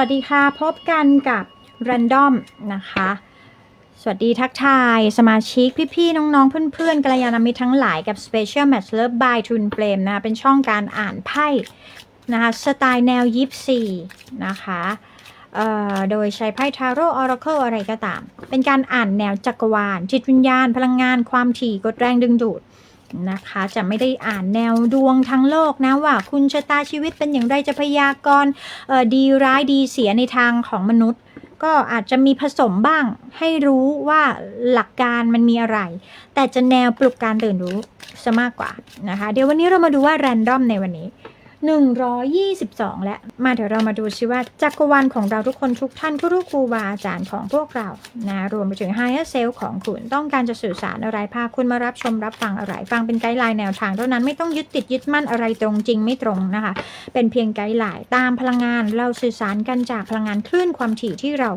วัสดีค่ะ พบกันกับ Random นะคะ สวัสดีทักทาย สมาชิกพี่ๆ น้องๆ เพื่อนๆกัลยาณมิตรทั้งหลายกับ Special Match Love by Twin Flame นะคะเป็นช่องการอ่านไพ่นะคะ สไตล์แนวยิปซีนะคะเอ่อโดยใช้ไพ่ทาโร่ออราเคิลอะไรก็ตาม เป็นการอ่านแนวจักรวาล จิตวิญญาณ พลังงาน ความถี่กดแรงดึงดูด นะคะจะไม่ได้อ่านแนวดวงทั้งโลกนะว่าคุณชะตาชีวิตเป็นอย่างไรจะพยากรณ์ดีร้ายดีเสียในทางของมนุษย์ ก็อาจจะมีผสมบ้างให้รู้ว่าหลักการมันมีอะไร แต่จะแนวปลุกการตื่นรู้ซะมากกว่านะคะ เดี๋ยววันนี้เรามาดูว่าแรนดอมในวันนี้ 122 และมาเดี๋ยวเรามาดูซิว่าจักรวาลของเราทุกคนทุกท่านทุกๆครูบาอาจารย์ของพวกเรานะรวมไปถึง Higher Self ของคุณต้องการจะสื่อสารอะไรพาคุณมารับชมรับฟังอะไรฟังเป็นไกด์ไลน์แนวทางเท่านั้นไม่ต้องยึดติดยึดมั่นอะไรตรงจริงไม่ตรงนะคะ เป็นเพียงไกด์ไลน์ตามพลังงานเราสื่อสารกันจากพลังงานคลื่นความถี่ที่เรา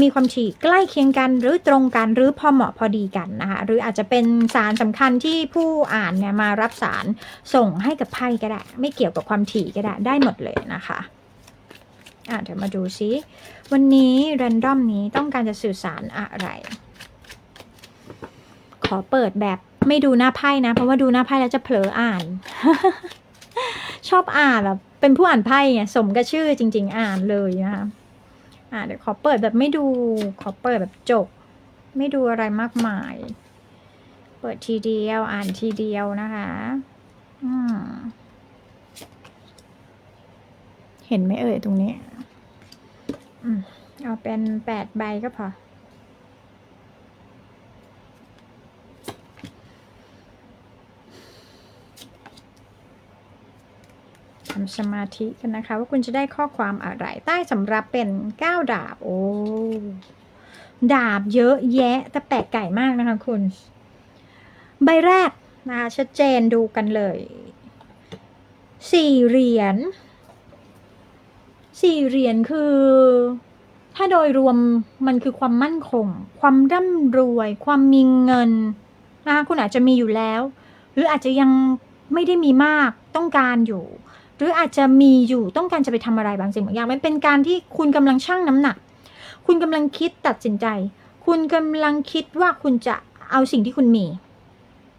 มีความถี่ใกล้เคียงกันหรือตรงกันหรือพอเหมาะพอดีกันนะคะหรืออาจจะเป็นสารสำคัญที่ผู้อ่านเนี่ยมารับสารส่งให้กับไพ่ก็ได้ ไม่เกี่ยวกับความถี่ก็ได้ได้หมดเลยนะคะอะเดี๋ยวมาดูซิวันนี้แรนดอมนี้ต้องการจะสื่อสารอะไร ขอเปิดแบบไม่ดูหน้าไพ่นะ เพราะว่าดูหน้าไพ่แล้วจะเผลออ่าน ชอบอ่านแบบเป็นผู้อ่านไพ่ไงสมกับชื่อจริง ๆ อ่านเลยนะคะอ่าเดี๋ยวขอเปิดแบบไม่ดูขอเปิดแบบจบ ไม่ดูอะไรมากมาย เปิดทีเดียวอ่านทีเดียวนะคะ อืม เห็นไหมเอ่ยตรงนี้อืมเอาเป็นแปดใบก็พอ ทำสมาธิกันนะคะ ว่าคุณจะได้ข้อความอะไร ใต้สำรับเป็น9ดาบ โอ้ดาบเยอะแยะ แต่แปลกไก่มากนะคะคุณ ใบแรกนะคะชัดเจนดูกันเลย สี่เหรียญ สี่เหรียญคือ ถ้าโดยรวมมันคือความมั่นคง ความร่ำรวย ความมีเงินนะคะคุณอาจจะมีอยู่แล้ว หรืออาจจะยังไม่ได้มีมากต้องการอยู่ หรืออาจจะมีอยู่ต้องการจะไปทำอะไรบางสิ่งบางอย่าง มันเป็นการที่คุณกำลังชั่งน้ำหนัก คุณกำลังคิดตัดสินใจ คุณกำลังคิดว่าคุณจะเอาสิ่งที่คุณมี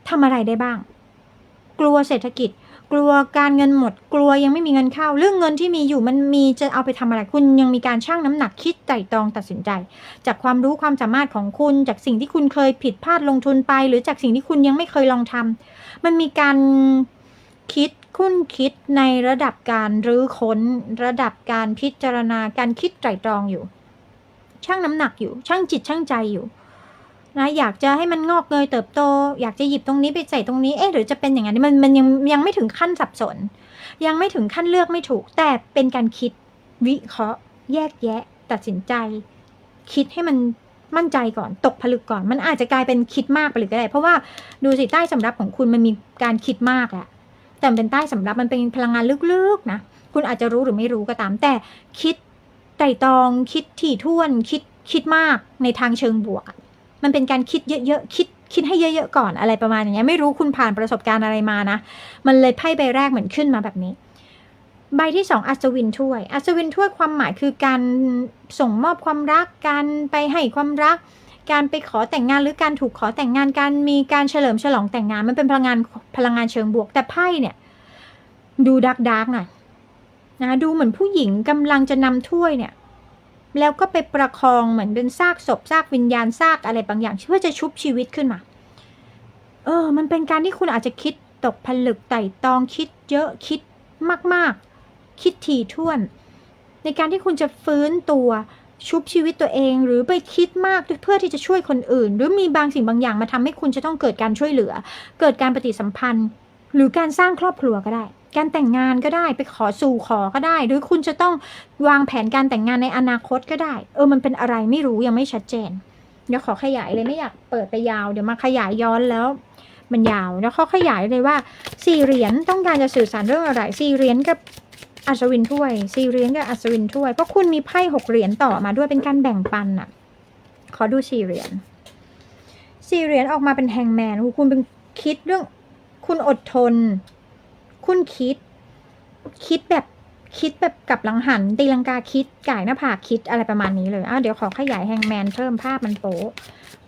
ทำอะไรได้บ้าง กลัวเศรษฐกิจ กลัวการเงินหมดกลัวยังไม่มีเงินเข้า เรื่องเงินที่มีอยู่มันมีจะเอาไปทำอะไรคุณยังมีการชั่งน้ำหนักคิดไตร่ตรองตัดสินใจ จากความรู้ความสามารถของคุณ จากสิ่งที่คุณเคยผิดพลาดลงทุนไป หรือจากสิ่งที่คุณยังไม่เคยลองทำมันมีการคิดคุ้นคิดในระดับการรื้อค้น ระดับการพิจารณาการคิดไตร่ตรองอยู่ชั่งน้ำหนักอยู่ชั่งจิตชั่งใจอยู่ นะอยากจะให้มันงอกเงยเติบโต อยากจะหยิบตรงนี้ไปใส่ตรงนี้เอ๊ะหรือจะเป็นอย่างนั้นมันมันยังยังไม่ถึงขั้นสับสน ยังไม่ถึงขั้นเลือกไม่ถูก แต่เป็นการคิดวิเคราะห์ แยกแยะ ตัดสินใจ คิดให้มันมั่นใจก่อนตกผลึกก่อน มันอาจจะกลายเป็นคิดมากไปเลยก็ได้เพราะว่าดูสิใต้สำรับของคุณมันมีการคิดมากแหละแต่เป็นใต้สำรับมันเป็นพลังงานลึกๆนะคุณอาจจะรู้หรือไม่รู้ก็ตาม แต่คิดไตร่ตองคิดถี่ถ้วนคิดคิดมากในทางเชิงบวก มันเป็นการคิดเยอะๆคิดคิดให้เยอะๆก่อนอะไรประมาณอย่างเงี้ยไม่รู้คุณผ่านประสบการณ์อะไรมานะ มันเลยไพ่ใบแรกเหมือนขึ้นมาแบบนี้ ใบที่สองอัศวินถ้วย อัศวินถ้วยความหมายคือการส่งมอบความรัก การไปให้ความรัก การไปขอแต่งงานหรือการถูกขอแต่งงานการมีการเฉลิมฉลองแต่งงาน มันเป็นพลังงานพลังงานเชิงบวก แต่ไพ่เนี่ย ดูดักดักหน่อยนะดูเหมือนผู้หญิงกำลังจะนำถ้วยเนี่ย แล้วก็ไปประคองเหมือนเป็นซากศพซากวิญญาณซากอะไรบางอย่างเพื่อจะชุบชีวิตขึ้นมา เออ มันเป็นการที่คุณอาจจะคิดตกผลึกไต่ตองคิดเยอะคิดมาก ๆ คิดถี่ถ้วน ในการที่คุณจะฟื้นตัวชุบชีวิตตัวเองหรือไปคิดมากเพื่อที่จะช่วยคนอื่น หรือมีบางสิ่งบางอย่างมาทำให้คุณจะต้องเกิดการช่วยเหลือ เกิดการปฏิสัมพันธ์ หรือการสร้างครอบครัวก็ได้ การแต่งงานก็ได้ไปขอสู่ขอก็ได้ หรือคุณจะต้องวางแผนการแต่งงานในอนาคตก็ได้ เออมันเป็นอะไรไม่รู้ยังไม่ชัดเจน เดี๋ยวขอขยายเลยไม่อยากเปิดไปยาวเดี๋ยวมาขยายย้อนแล้ว มันยาวแล้วเขาขยายเลยว่าสี่เหรียญต้องการจะสื่อสารเรื่องอะไรสี่เหรียญกับอัศวินถ้วยสี่เหรียญกับอัศวินถ้วยเพราะคุณมีไพ่หกเหรียญต่อมาด้วยเป็นการแบ่งปันอะขอดูสี่เหรียญสี่เหรียญออกมาเป็นแฮงแมนคุณเป็นคิดเรื่อง คุณอดทน คุณคิด คิดแบบคิดแบบกับหลังหันตีลังกาคิดก่ายหน้าผากคิดอะไรประมาณนี้เลยอ้าวเดี๋ยวขอขยายแฮงแมนเพิ่มภาพมันโป๊ะ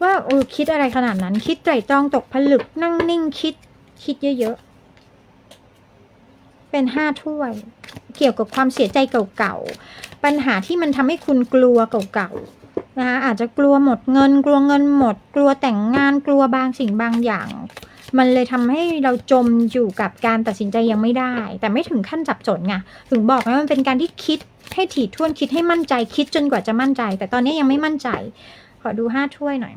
ว่าเออคิดอะไรขนาดนั้น คิดไตรตรองตกผลึกนั่งนิ่งคิด คิดเยอะๆ เป็นห้าถ้วย เกี่ยวกับความเสียใจเก่าๆ ปัญหาที่มันทำให้คุณกลัวเก่าๆนะคะอาจจะกลัวหมดเงิน กลัวเงินหมด กลัวแต่งงานกลัวบางสิ่งบางอย่าง มันเลยทำให้เราจมอยู่กับการตัดสินใจยังไม่ได้ แต่ไม่ถึงขั้นสับสนไงถึงบอกว่ามันเป็นการที่คิดให้ถี่ถ้วนคิดให้มั่นใจคิดจนกว่าจะมั่นใจ แต่ตอนนี้ยังไม่มั่นใจ ขอดูห้าถ้วยหน่อย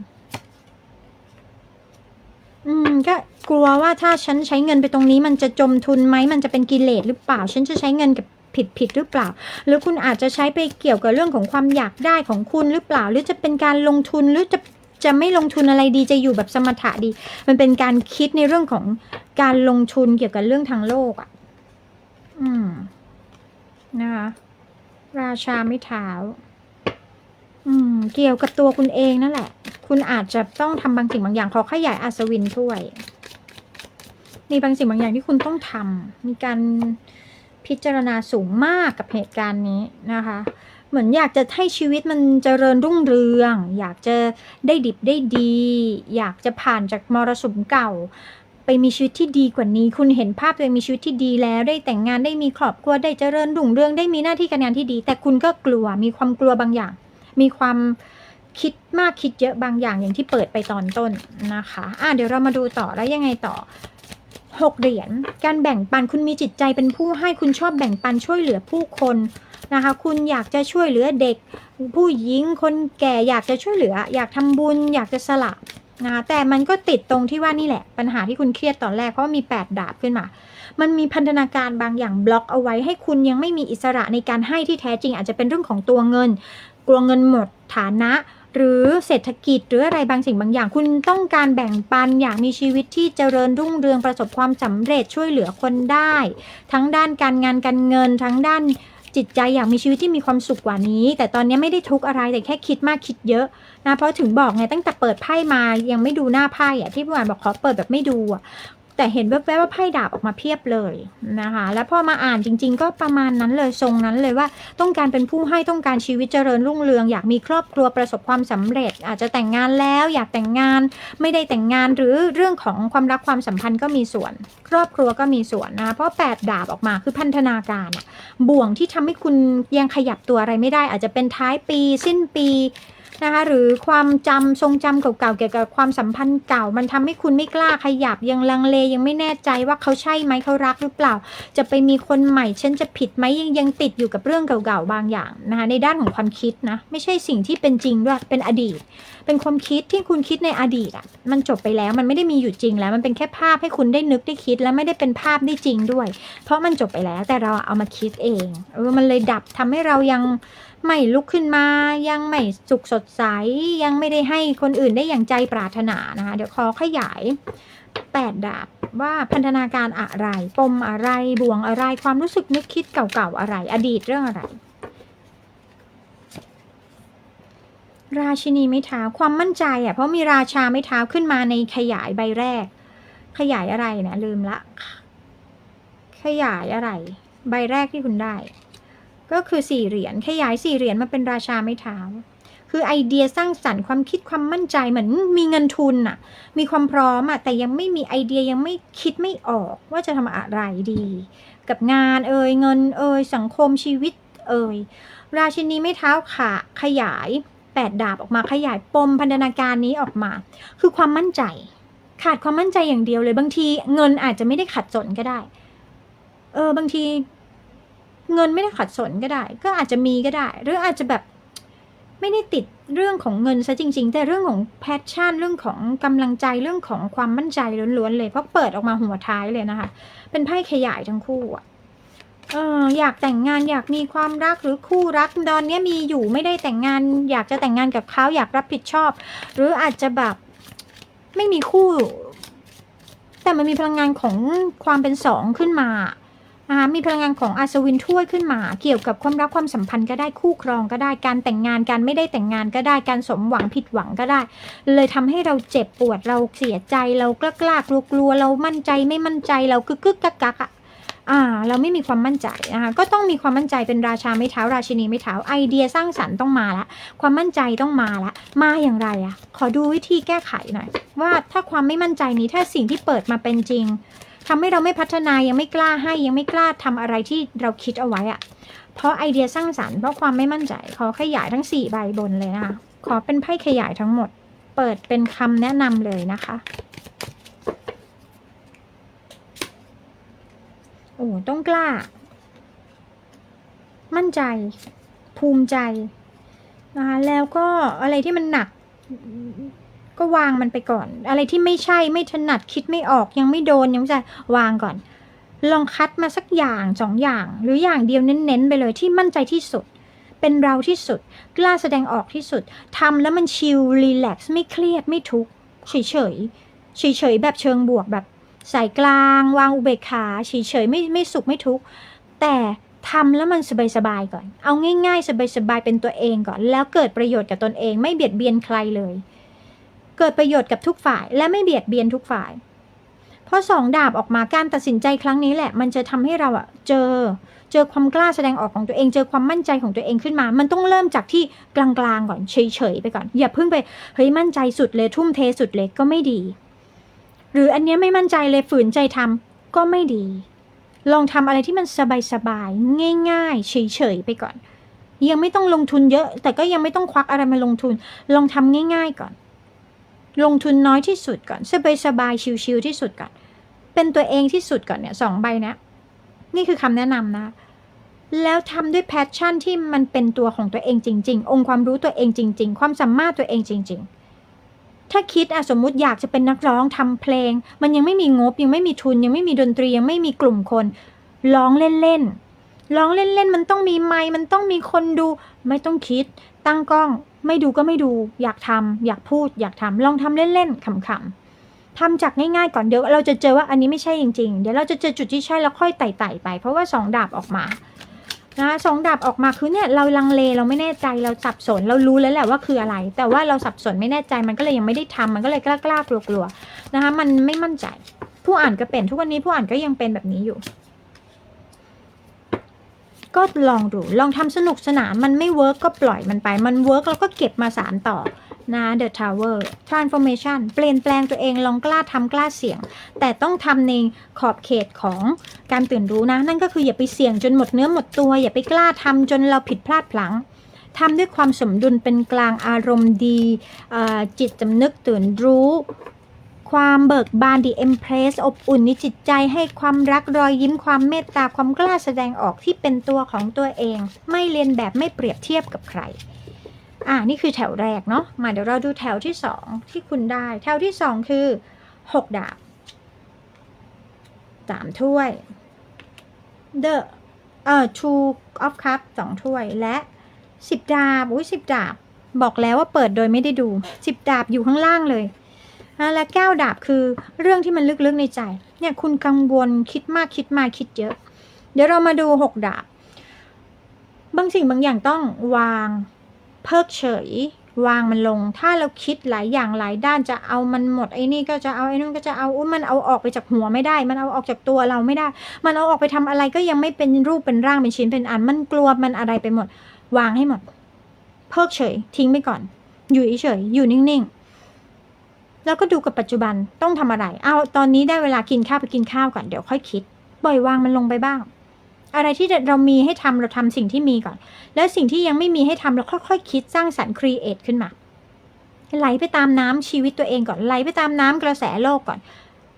อืม ก็กลัวว่าถ้าฉันใช้เงินไปตรงนี้มันจะจมทุนไหมมันจะเป็นกิเลสหรือเปล่า ฉันจะใช้เงินกับผิดผิดหรือเปล่า หรือคุณอาจจะใช้ไปเกี่ยวกับเรื่องของความอยากได้ของคุณหรือเปล่า หรือจะเป็นการลงทุนหรือจะ จะไม่ลงทุนอะไรดีจะอยู่แบบสมถะดี มันเป็นการคิดในเรื่องของการลงทุนเกี่ยวกับเรื่องทางโลกอะ อืม นะคะราชาไม่เท้า อืม เกี่ยวกับตัวคุณเองนั่นแหละ คุณอาจจะต้องทำบางสิ่งบางอย่างขอขยายอัศวินถ้วย มีบางสิ่งบางอย่างที่คุณต้องทำมีการพิจารณาสูงมากกับเหตุการณ์นี้นะคะ เหมือนอยากจะให้ชีวิตมันเจริญรุ่งเรือง อยากจะได้ดิบได้ดี อยากจะผ่านจากมรสุมเก่า ไปมีชีวิตที่ดีกว่านี้ คุณเห็นภาพตัวเองมีชีวิตที่ดีแล้ว ได้แต่งงานได้มีครอบครัวได้เจริญรุ่งเรืองได้มีหน้าที่การงานที่ดี แต่คุณก็กลัวมีความกลัวบางอย่าง มีความคิดมากคิดเยอะบางอย่างอย่างที่เปิดไปตอนต้นนะคะ อะเดี๋ยวเรามาดูต่อแล้วยังไงต่อ หกเหรียญ การแบ่งปันคุณมีจิตใจเป็นผู้ให้คุณชอบแบ่งปันช่วยเหลือผู้คนนะคะ คุณอยากจะช่วยเหลือเด็ก ผู้หญิงคนแก่อยากจะช่วยเหลือ อยากทำบุญ อยากจะสละนะคะแต่มันก็ติดตรงที่ว่านี่แหละ ปัญหาที่คุณเครียดตอนแรกเพราะมีแปดดาบขึ้นมา มันมีพันธนาการบางอย่างบล็อกเอาไว้ ให้คุณยังไม่มีอิสระในการให้ที่แท้จริง อาจจะเป็นเรื่องของตัวเงิน กลัวเงินหมดฐานะ หรือเศรษฐกิจหรืออะไรบางสิ่งบางอย่าง คุณต้องการแบ่งปันอยากมีชีวิตที่เจริญรุ่งเรืองประสบความสำเร็จช่วยเหลือคนได้ ทั้งด้านการงานการเงิน ทั้งด้านจิตใจอยากมีชีวิตที่มีความสุขกว่านี้ แต่ตอนนี้ไม่ได้ทุกอะไรแต่แค่คิดมากคิดเยอะนะเพราะถึงบอกไงตั้งแต่เปิดไพ่มายังไม่ดูหน้าไพ่อะที่ผู้อ่านบอกขอเปิดแบบไม่ดูอะ แต่เห็นแวบๆว่าไพ่ดาบออกมาเพียบเลยนะคะ แล้วพอมาอ่านจริง ๆ ก็ประมาณนั้นเลยทรงนั้นเลยว่าต้องการเป็นผู้ให้ต้องการชีวิตเจริญรุ่งเรือง อยากมีครอบครัวประสบความสำเร็จ อาจจะแต่งงานแล้วอยากแต่งงานไม่ได้แต่งงานหรือเรื่องของความรักความสัมพันธ์ก็มีส่วน ครอบครัวก็มีส่วนนะเพราะแปดดาบออกมาคือพันธนาการบ่วงที่ทำให้คุณยังขยับตัวอะไรไม่ได้ อาจจะเป็นท้ายปี สิ้นปี นะคะหรือความจำทรงจำเก่าๆเกี่ยวกับความสัมพันธ์เก่า มันทำให้คุณไม่กล้าขยับยังลังเลยังไม่แน่ใจว่าเขาใช่ไหมเขารักหรือเปล่า จะไปมีคนใหม่ฉันจะผิดไหมยังยังติดอยู่กับเรื่องเก่าๆบางอย่างนะคะในด้านของความคิดนะไม่ใช่สิ่งที่เป็นจริงด้วยเป็นอดีต เป็นความคิดที่คุณคิดในอดีตอะมันจบไปแล้วมันไม่ได้มีอยู่จริงแล้วมันเป็นแค่ภาพให้คุณได้นึกได้คิดแล้วไม่ได้เป็นภาพได้จริงด้วย เพราะมันจบไปแล้วแต่เราเอามาคิดเองเออมันเลยดับทำให้เรายัง ไม่ลุกขึ้นมา ยังไม่สุขสดใส ยังไม่ได้ให้คนอื่นได้อย่างใจปรารถนานะคะ เดี๋ยวขอขยายแปดดาบว่าพันธนาการอะไร ปมอะไรบ่วงอะไรความรู้สึกนึกคิดเก่าๆอะไร อดีตเรื่องอะไร ราชินีไม้เท้าความมั่นใจอะเพราะมีราชาไม้เท้าขึ้นมาในขยายใบแรก ขยายอะไรนะลืมละ ขยายอะไร ใบแรกที่คุณได้ ก็คือสี่เหรียญขยายสี่เหรียญมาเป็นราชาไม้เท้า คือไอเดียสร้างสรรค์ความคิดความมั่นใจเหมือนมีเงินทุนอะมีความพร้อมอะแต่ยังไม่มีไอเดียยังไม่คิดไม่ออกว่าจะทำอะไรดี กับงานเอ่ยเงินเอ่ยสังคมชีวิตเอ่ยราชินีไม้เท้าขาขยายแปดดาบออกมาขยายปมพันธนาการนี้ออกมา คือความมั่นใจ ขาดความมั่นใจอย่างเดียวเลย บางทีเงินอาจจะไม่ได้ขัดสนก็ได้ เออบางที เงินไม่ได้ขัดสนก็ได้ ก็อาจจะมีก็ได้ หรืออาจจะแบบไม่ได้ติดเรื่องของเงินซะจริง ๆ แต่เรื่องของแพชชั่น เรื่องของกำลังใจเรื่องของความมั่นใจล้วนๆเลยเพราะเปิดออกมาหัวท้ายเลยนะคะ เป็นไพ่ขยายทั้งคู่อะเอออยากแต่งงานอยากมีความรักหรือคู่รักตอนนี้มีอยู่ไม่ได้แต่งงาน อยากจะแต่งงานกับเขาอยากรับผิดชอบ หรืออาจจะแบบไม่มีคู่ แต่มันมีพลังงานของความเป็นสองขึ้นมา นะคะมีพลังงานของอาสวินถ้วยขึ้นมา เกี่ยวกับความรักความสัมพันธ์ก็ได้คู่ครองก็ได้การแต่งงานการไม่ได้แต่งงานก็ได้การสมหวังผิดหวังก็ได้ เลยทำให้เราเจ็บปวดเราเสียใจเรากล้ากล้ากลัวกลัวเรามั่นใจไม่มั่นใจเรากึกกึกกักกักอะอ่าเราไม่มีความมั่นใจนะคะก็ต้องมีความมั่นใจเป็นราชาไม่เท้าราชินีไม่เท้าไอเดียสร้างสรรค์ต้องมาละความมั่นใจต้องมาละมาอย่างไรอะขอดูวิธีแก้ไขหน่อยว่าถ้าความไม่มั่นใจนี้ถ้าสิ่งที่เปิดมาเป็นจริง ทำให้เราไม่พัฒนายังไม่กล้าให้ยังไม่กล้าทำอะไรที่เราคิดเอาไว้อะเพราะไอเดียสร้างสรรค์เพราะความไม่มั่นใจขอขยายทั้งสี่ใบบนเลยนะคะขอเป็นไพ่ขยายทั้งหมด เปิดเป็นคำแนะนำเลยนะคะโอ้ต้องกล้า มั่นใจ ภูมิใจนะคะแล้วก็อะไรที่มันหนัก ก็วางมันไปก่อน อะไรที่ไม่ใช่ไม่ถนัดคิดไม่ออกยังไม่โดนยังไม่ใช่วางก่อน ลองคัดมาสักอย่างสองอย่าง หรืออย่างเดียวเน้นๆไปเลยที่มั่นใจที่สุด เป็นเราที่สุด กล้าแสดงออกที่สุดทำแล้วมันชิลรีแลกซ์ไม่เครียดไม่ทุกข์เฉยๆเฉยๆแบบเชิงบวกแบบสายกลาง วางอุเบกขาเฉยๆไม่ไม่สุขไม่ทุกข์แต่ทำแล้วมันสบายๆก่อน เอาง่ายๆ สบายๆ เป็นตัวเองก่อน แล้วเกิดประโยชน์กับตนเอง ไม่เบียดเบียนใครเลย เกิดประโยชน์กับทุกฝ่าย และไม่เบียดเบียนทุกฝ่าย เพราะสองดาบออกมาการตัดสินใจครั้งนี้แหละ มันจะทำให้เราอะเจอ เจอความกล้าแสดงออกของตัวเอง เจอความมั่นใจของตัวเองขึ้นมา มันต้องเริ่มจากที่กลางๆก่อนเฉยๆไปก่อน อย่าเพิ่งไปเฮ้ยมั่นใจสุดเลยทุ่มเทสุดเลยก็ไม่ดี หรืออันเนี้ยไม่มั่นใจเลยฝืนใจทำก็ไม่ดี ลองทำอะไรที่มันสบายๆง่าย ๆ เฉยๆไปก่อนยังไม่ต้องลงทุนเยอะ แต่ก็ยังไม่ต้องควักอะไรมาลงทุน ลองทำง่าย ๆ ก่อน ลงทุนน้อยที่สุดก่อนสบายๆชิวๆที่สุดก่อน เป็นตัวเองที่สุดก่อนเนี่ยสองใบเนี้ยนี่คือคำแนะนำนะ แล้วทำด้วยแพชชั่นที่มันเป็นตัวของตัวเองจริง ๆ องค์ความรู้ตัวเองจริง ๆ ความสามารถตัวเองจริง ๆ ถ้าคิดอะสมมุติอยากจะเป็นนักร้องทำเพลง มันยังไม่มีงบยังไม่มีทุน ยังไม่มีดนตรียังไม่มีกลุ่มคนร้องเล่นๆร้องเล่นๆมันต้องมีไมค์มันต้องมีคนดู ไม่ต้องคิดตั้งกล้อง ไม่ดูก็ไม่ดู อยากทำอยากพูด อยากทำลองทำเล่นๆขำๆทำจากง่ายๆก่อนเดี๋ยวเราจะเจอว่าอันนี้ไม่ใช่จริง ๆ เดี๋ยวเราจะเจอจุดที่ใช่แล้วค่อยไต่ๆไป เพราะว่าสองดาบออกมานะสองดาบออกมาคือเนี่ยเราลังเลเราไม่แน่ใจเราสับสนเรารู้แล้วแหละว่าคืออะไร แต่ว่าเราสับสนไม่แน่ใจมันก็เลยยังไม่ได้ทำมันก็เลยกล้ากล้ากลัวกลัวๆนะคะมันไม่มั่นใจ ผู้อ่านก็เป็นทุกวันนี้ผู้อ่านก็ยังเป็นแบบนี้อยู่ ก็ลองดูลองทำสนุกสนานมันไม่เวิร์กก็ปล่อยมันไป มันเวิร์กแล้วก็เก็บมาสารต่อนะ The Tower Transformation เปลี่ยนแปลงตัวเองลองกล้าทำกล้าเสี่ยง แต่ต้องทำในขอบเขตของการตื่นรู้นะ นั่นก็คืออย่าไปเสี่ยงจนหมดเนื้อหมดตัว อย่าไปกล้าทำจนเราผิดพลาดพลั้งทำด้วยความสมดุลเป็นกลางอารมณ์ดีจิตสำนึกตื่นรู้ ความเบิกบานดีเอ็มเพรสอบอุ่นในจิตใจให้ความรักรอยยิ้มความเมตตาความกล้าแสดงออกที่เป็นตัวของตัวเอง ไม่เรียนแบบไม่เปรียบเทียบกับใคร อ่านี่คือแถวแรกเนาะมาเดี๋ยวเราดูแถวที่สองที่คุณได้ แถวที่สองคือหกดาบสามถ้วย the เอ่อ two of cup สองถ้วยและสิบดาบอุ้ยสิบดาบ บอกแล้วว่าเปิดโดยไม่ได้ดูสิบดาบอยู่ข้างล่างเลย อะและแก้วดาบคือเรื่องที่มันลึกๆในใจ เนี่ยคุณกังวลคิดมากคิดมาคิดเยอะ เดี๋ยวเรามาดูหกดาบ บางสิ่งบางอย่างต้องวางเพิกเฉย วางมันลง ถ้าเราคิดหลายอย่างหลายด้านจะเอามันหมดไอ้นี่ก็จะเอาไอ้นู่นก็จะเอาอุ้ยมันเอาออกไปจากหัวไม่ได้ มันเอาออกจากตัวเราไม่ได้ มันเอาออกไปทำอะไรก็ยังไม่เป็นรูปเป็นร่างเป็นชิ้นเป็นอัน มันกลัวมันอะไรไปหมด วางให้หมด เพิกเฉย ทิ้งไปก่อน อยู่เฉยอยู่นิ่งๆ แล้วก็ดูกับปัจจุบันต้องทำอะไร เอาตอนนี้ได้เวลากินข้าวไปกินข้าวก่อนเดี๋ยวค่อยคิดปล่อยวางมันลงไปบ้าง อะไรที่เรามีให้ทำเราทำสิ่งที่มีก่อน แล้วสิ่งที่ยังไม่มีให้ทำเราค่อยๆคคิดสร้างสรรค์ครีเอทขึ้นมาไหลไปตามน้ำชีวิตตัวเองก่อนไหลไปตามน้ำกระแสโลกก่อน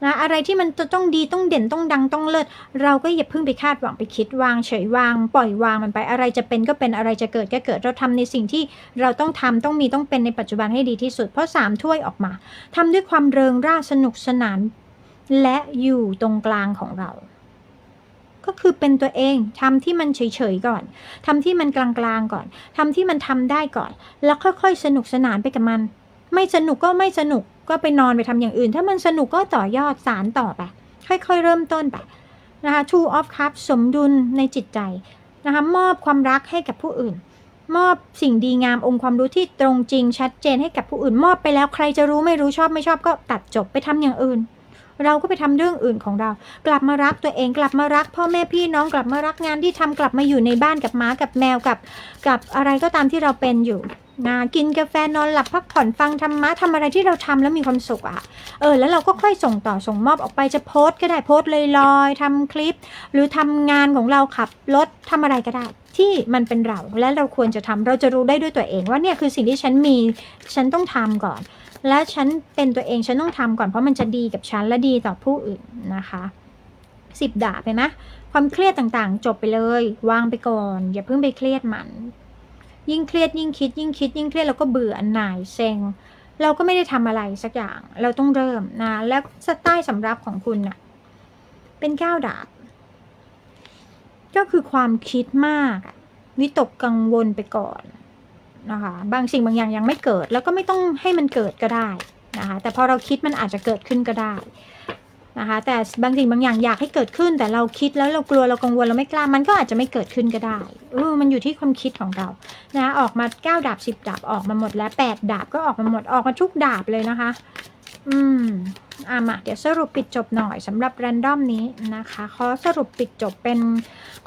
นะอะไรที่มันจะต้องดีต้องเด่นต้องดังต้องเลิศเราก็อย่าเพิ่งไปคาดหวังไปคิดวางเฉยวาง ปล่อยวางมันไปอะไรจะเป็นก็เป็นอะไรจะเกิดก็เกิดเราทำในสิ่งที่เราต้องทำต้องมีต้องเป็นในปัจจุบันให้ดีที่สุด เพราะสามถ้วยออกมาทำด้วยความเริงร่าสนุกสนาน และอยู่ตรงกลางของเราก็คือเป็นตัวเองทำที่มันเฉยๆก่อนทำที่มันกลางๆก่อนทำที่มันทำได้ก่อน แล้วค่อยๆ สนุกสนานไปกับมัน ไม่สนุกก็ไม่สนุก ก็ไปนอนไปทำอย่างอื่น ถ้ามันสนุกก็ต่อยอดสารต่อไปค่อยๆเริ่มต้นไปนะคะ two of cups สมดุลในจิตใจนะคะมอบความรักให้กับผู้อื่น มอบสิ่งดีงามองค์ความรู้ที่ตรงจริงชัดเจนให้กับผู้อื่น มอบไปแล้วใครจะรู้ไม่รู้ชอบไม่ชอบก็ตัดจบไปทำอย่างอื่น เราก็ไปทำเรื่องอื่นของเรา กลับมารักตัวเองกลับมารัก พ่อแม่พี่น้องกลับมารักงานที่ทำกลับมาอยู่ในบ้านกับหม้ากับแมวกับ กับอะไรก็ตามที่เราเป็นอยู่ นะกินกาแฟนอนหลับพักผ่อนฟังธรรมะทำอะไรที่เราทำแล้วมีความสุขอะเออแล้วเราก็ค่อยส่งต่อส่งมอบออกไปจะโพสก็ได้โพสต์ลอยๆทำคลิป หรือทำงานของเราขับรถทำอะไรก็ได้ ที่มันเป็นเราและเราควรจะทำเราจะรู้ได้ด้วยตัวเอง ว่าเนี่ยคือสิ่งที่ฉันมีฉันต้องทำก่อน และฉันเป็นตัวเองฉันต้องทำก่อนเพราะมันจะดีกับฉันและดีต่อผู้อื่นนะคะสิบดาบไปไหมความเครียดต่างๆ จบไปเลย วางไปก่อน อย่าเพิ่งไปเครียดมัน ยิ่งเครียดยิ่งคิดยิ่งคิดยิ่งเครียดเราก็เบื่อหน่ายเซ็ง เราก็ไม่ได้ทำอะไรสักอย่าง เราต้องเริ่มนะ แล้วสไตล์สำรับของคุณน่ะ เป็นก้าวดาบ ก็คือความคิดมากวิตกกังวลไปก่อนนะคะ บางสิ่งบางอย่างยังไม่เกิด แล้วก็ไม่ต้องให้มันเกิดก็ได้นะคะ แต่พอเราคิดมันอาจจะเกิดขึ้นก็ได้ นะคะ แต่บางสิ่งบางอย่างอยากให้เกิดขึ้น แต่เราคิดแล้วเรากลัวเรากังวลเราไม่กล้ามันก็อาจจะไม่เกิดขึ้นก็ได้เออมันอยู่ที่ความคิดของเรานะออกมาเก้าดาบสิบดาบออกมาหมดแล้วแปดดาบก็ออกมาหมดออกมาทุกดาบเลยนะคะ อืมอะมาเดี๋ยวสรุปปิดจบหน่อยสำหรับแรนดอมนี้นะคะขอสรุปปิดจบเป็น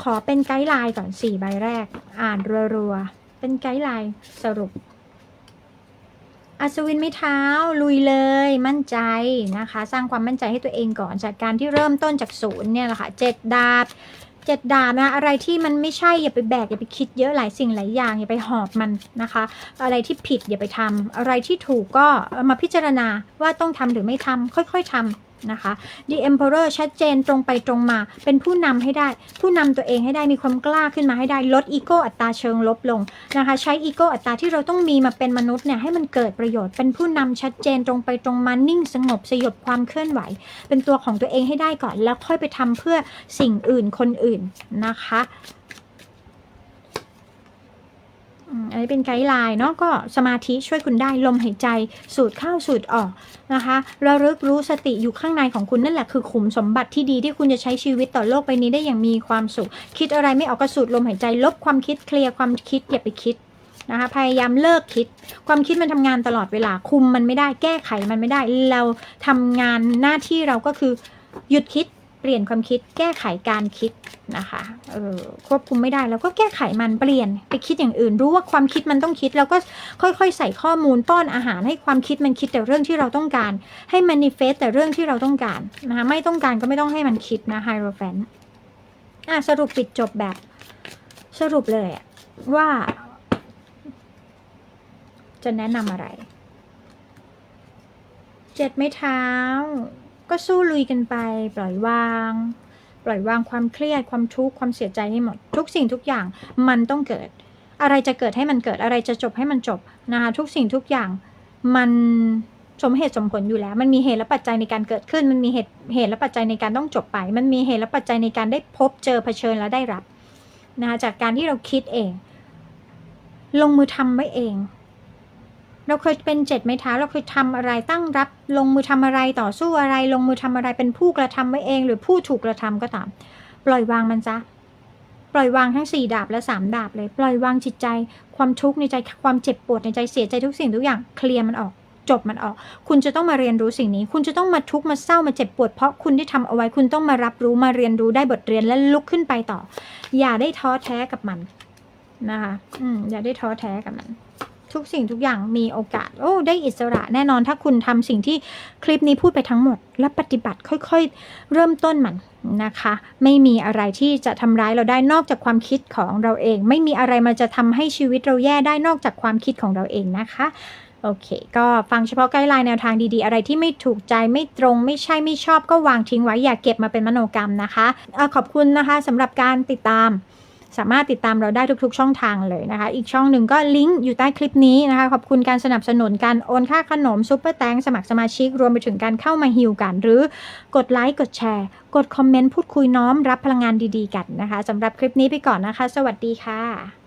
ขอเป็นไกด์ไลน์ก่อนสี่ใบแรก อ่านรัวๆเป็นไกด์ไลน์สรุป อัศวินไม่เท้าลุยเลยมั่นใจนะคะ สร้างความมั่นใจให้ตัวเองก่อนจากการที่เริ่มต้นจากศูนย์เนี่ยแหละค่ะเจ็ดดาบเจ็ดดาบนะอะไรที่มันไม่ใช่อย่าไปแบกอย่าไปคิดเยอะหลายสิ่งหลายอย่างอย่าไปหอบมันนะคะ อะไรที่ผิดอย่าไปทำอะไรที่ถูกก็มาพิจารณาว่าต้องทำหรือไม่ทำค่อย ๆทำ นะคะ The Emperor ชัดเจนตรงไปตรงมา เป็นผู้นำให้ได้ ผู้นำตัวเองให้ได้มีความกล้าขึ้นมาให้ได้ลดอีโก้อัตราเชิงลบลงนะคะ ใช้อีโก้อัตราที่เราต้องมีมาเป็นมนุษย์เนี่ยให้มันเกิดประโยชน์ เป็นผู้นำชัดเจนตรงไปตรงมานิ่งสงบสยบความเคลื่อนไหว เป็นตัวของตัวเองให้ได้ก่อนแล้วค่อยไปทำเพื่อสิ่งอื่นคนอื่นนะคะ อันนี้เป็นไกด์ไลน์เนาะก็สมาธิช่วยคุณได้ลมหายใจ สูดเข้าสูดออกนะคะระลึกรู้สติอยู่ข้างในของคุณนั่นแหละคือขุมสมบัติที่ดีที่คุณจะใช้ชีวิตต่อโลกใบนี้ได้อย่างมีความสุข คิดอะไรไม่ออกก็สูดลมหายใจ ลบความคิดเคลียร์ความคิดอย่าไปคิดนะคะพยายามเลิกคิด ความคิดมันทำงานตลอดเวลาคุมมันไม่ได้แก้ไขมันไม่ได้ เราทำงานหน้าที่เราก็คือหยุดคิด เปลี่ยนความคิดแก้ไขการคิดนะคะเออควบคุมไม่ได้เราก็แก้ไขมันเปลี่ยนไปคิดอย่างอื่น รู้ว่าความคิดมันต้องคิด แล้วก็ค่อยๆ ใส่ข้อมูลป้อนอาหารให้ความคิดมันคิดแต่เรื่องที่เราต้องการ ให้ manifest แต่เรื่องที่เราต้องการนะคะไม่ต้องการก็ไม่ต้องให้มันคิดนะไฮโรแฟนอะสรุปปิดจบแบบสรุปเลยว่า จะแนะนำอะไร เจ็ดไม้เท้า ก็สู้ลุยกันไป ปล่อยวาง ปล่อยวางความเครียดความทุกข์ความเสียใจให้หมด ทุกสิ่งทุกอย่างมันต้องเกิด อะไรจะเกิดให้มันเกิดอะไรจะจบให้มันจบนะคะทุกสิ่งทุกอย่างมันสมเหตุสมผลอยู่แล้ว มันมีเหตุและปัจจัยในการเกิดขึ้น มันมีเหตุเหตุและปัจจัยในการต้องจบไป มันมีเหตุและปัจจัยในการได้พบเจอเผชิญและได้รับนะคะจากการที่เราคิดเอง ลงมือทำไว้เอง เราเคยเป็นเจ็ดไม้เท้าเราเคยทำอะไรตั้งรับ ลงมือทำอะไรต่อสู้อะไร ลงมือทำอะไรเป็นผู้กระทำไว้เอง หรือผู้ถูกกระทำก็ตาม ปล่อยวางมันซะปล่อยวางทั้งสี่ดาบและสามดาบเลย ปล่อยวางจิตใจ ความทุกข์ในใจความเจ็บปวดในใจเสียใจทุกสิ่งทุกอย่างเคลียร์มันออก จบมันออก คุณจะต้องมาเรียนรู้สิ่งนี้ คุณจะต้องมาทุกข์มาเศร้ามาเจ็บปวดเพราะคุณได้ทำเอาไว้คุณต้องมารับรู้มาเรียนรู้ได้บทเรียนและลุกขึ้นไปต่อ อย่าได้ท้อแท้กับมันนะคะ อืมอย่าได้ท้อแท้กับมัน ทุกสิ่งทุกอย่างมีโอกาส โอ้ ได้อิสระแน่นอนถ้าคุณทำสิ่งที่คลิปนี้พูดไปทั้งหมด และปฏิบัติค่อยๆ เริ่มต้นมันนะคะ ไม่มีอะไรที่จะทำร้ายเราได้นอกจากความคิดของเราเอง ไม่มีอะไรมาจะทำให้ชีวิตเราแย่ได้นอกจากความคิดของเราเองนะคะโอเค ก็ฟังเฉพาะไกด์ไลน์แนวทางดีๆ อะไรที่ไม่ถูกใจไม่ตรง ไม่ใช่ไม่ชอบก็วางทิ้งไว้อย่าเก็บมาเป็นมโนกรรมนะคะอะขอบคุณนะคะสำหรับการติดตาม สามารถติดตามเราได้ทุก ๆ ช่องทางเลยนะคะ อีกช่องหนึ่งก็ลิงก์อยู่ใต้คลิปนี้นะคะ ขอบคุณการสนับสนุนการโอนค่าขนมซุปเปอร์แตงสมัครสมาชิก รวมไปถึงการเข้ามาฮิวกัน หรือกดไลค์ กดแชร์ กดคอมเมนต์ พูดคุยน้อมรับพลังงานดีๆ กันนะคะสำหรับคลิปนี้ไปก่อนนะคะ สวัสดีค่ะ